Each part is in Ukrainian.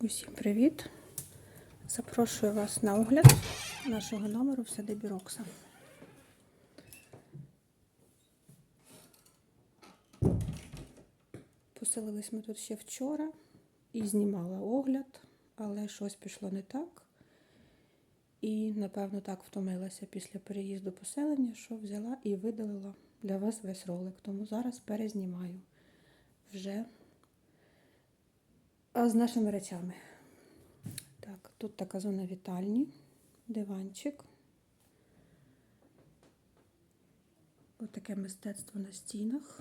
Усім привіт! Запрошую вас на огляд нашого номеру в садибі Рокса. Поселились ми тут ще вчора і знімала огляд, але щось пішло не так. І, напевно, так втомилася після переїзду поселення, що взяла і видалила для вас весь ролик. Тому зараз перезнімаю вже а з нашими речами. Так, тут така зона вітальні, диванчик. Отаке мистецтво на стінах.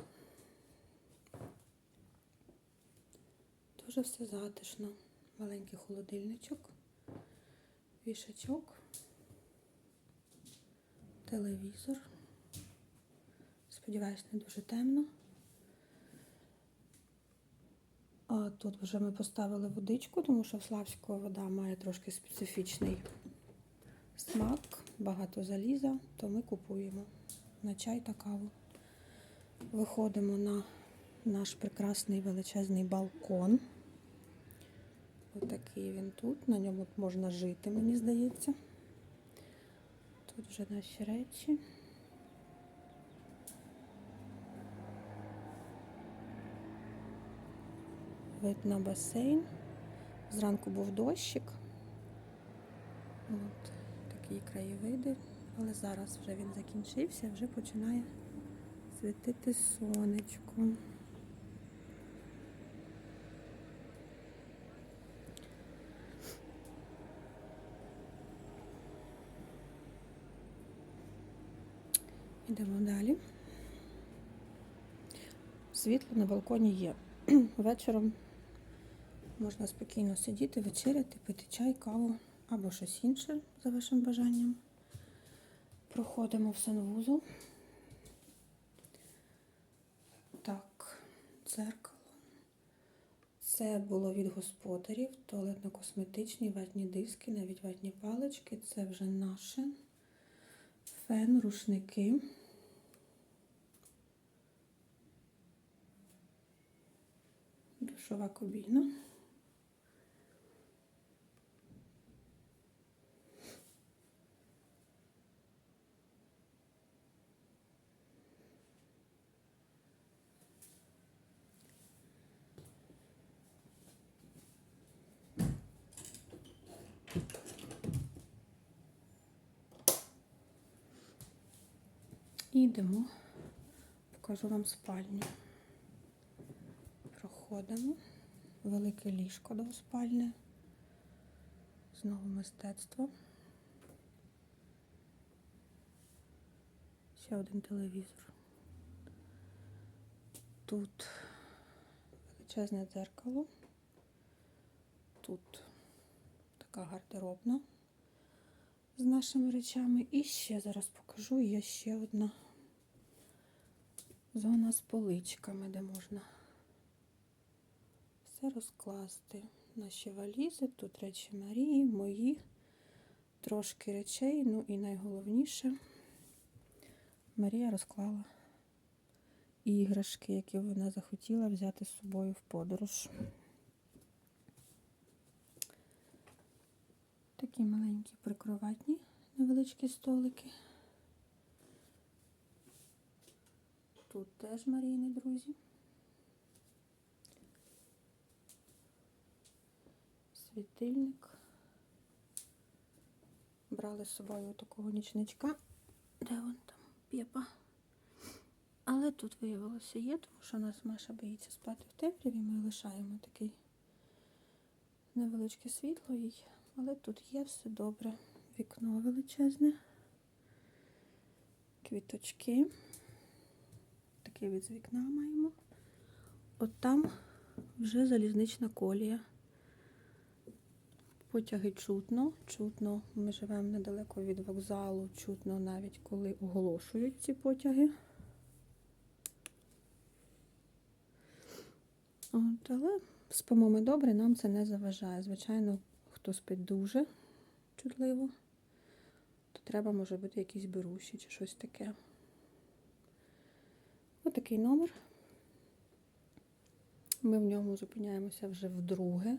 Дуже все затишно. Маленький холодильничок, вішачок, телевізор. Сподіваюсь, не дуже темно. А тут вже ми поставили водичку, тому що в Славського вода має трошки специфічний смак, багато заліза, то ми купуємо на чай та каву. Виходимо на наш прекрасний величезний балкон. Отакий він тут. На ньому можна жити, мені здається. Тут вже наші речі. Вид на басейн. Зранку був дощик. От такі краєвиди. Але зараз вже він закінчився, вже починає світити сонечко. Йдемо далі. Світло на балконі є. Вечором можна спокійно сидіти, вечеряти, пити чай, каву або щось інше за вашим бажанням. Проходимо в санвузол. Так, дзеркало. Це було від господарів, туалетно-косметичні, ватні диски, навіть ватні палички. Це вже наше. Фен, рушники. Душова кабіна. І йдемо, покажу вам спальню. Проходимо. Велике ліжко двоспальне. Знову мистецтво. Ще один телевізор. Тут величезне дзеркало. Тут така гардеробна з нашими речами. І ще зараз покажу, є ще одна зона з поличками, де можна все розкласти. Наші валізи, тут речі Марії, мої, трошки речей, ну і найголовніше, Марія розклала іграшки, які вона захотіла взяти з собою в подорож. Такі маленькі прикроватні невеличкі столики. Тут теж Марійні друзі. Світильник. Брали з собою такого нічничка. Де вон там пєпа? Але тут виявилося є, тому що у нас Маша боїться спати в темряві, ми лишаємо такий невеличке світло їй. Але тут є все добре. Вікно величезне, квіточки. Такий від з вікна маємо. От там вже залізнична колія. Потяги чутно, чутно. Ми живемо недалеко від вокзалу, чутно навіть коли оголошують ці потяги. От, але спимо ми добре, нам це не заважає. Звичайно, хто спить дуже чутливо, то треба, може бути, якісь беруші чи щось таке. Отакий номер. Ми в ньому зупиняємося вже вдруге.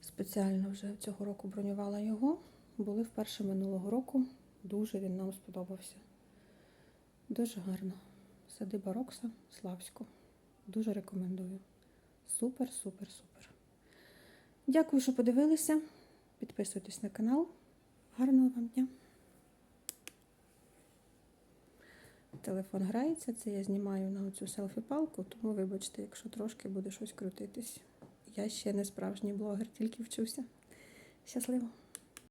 спеціально вже цього року бронювала його. Були вперше минулого року. Дуже він нам сподобався. Дуже гарно. Садиба Рокса, Славську. Дуже рекомендую. Супер, супер, супер. Дякую, що подивилися. Підписуйтесь на канал. Гарного вам дня. Телефон грається, це я знімаю на оцю селфі-палку, тому вибачте, якщо трошки буде щось крутитись. Я ще не справжній блогер, тільки вчуся. Щасливо!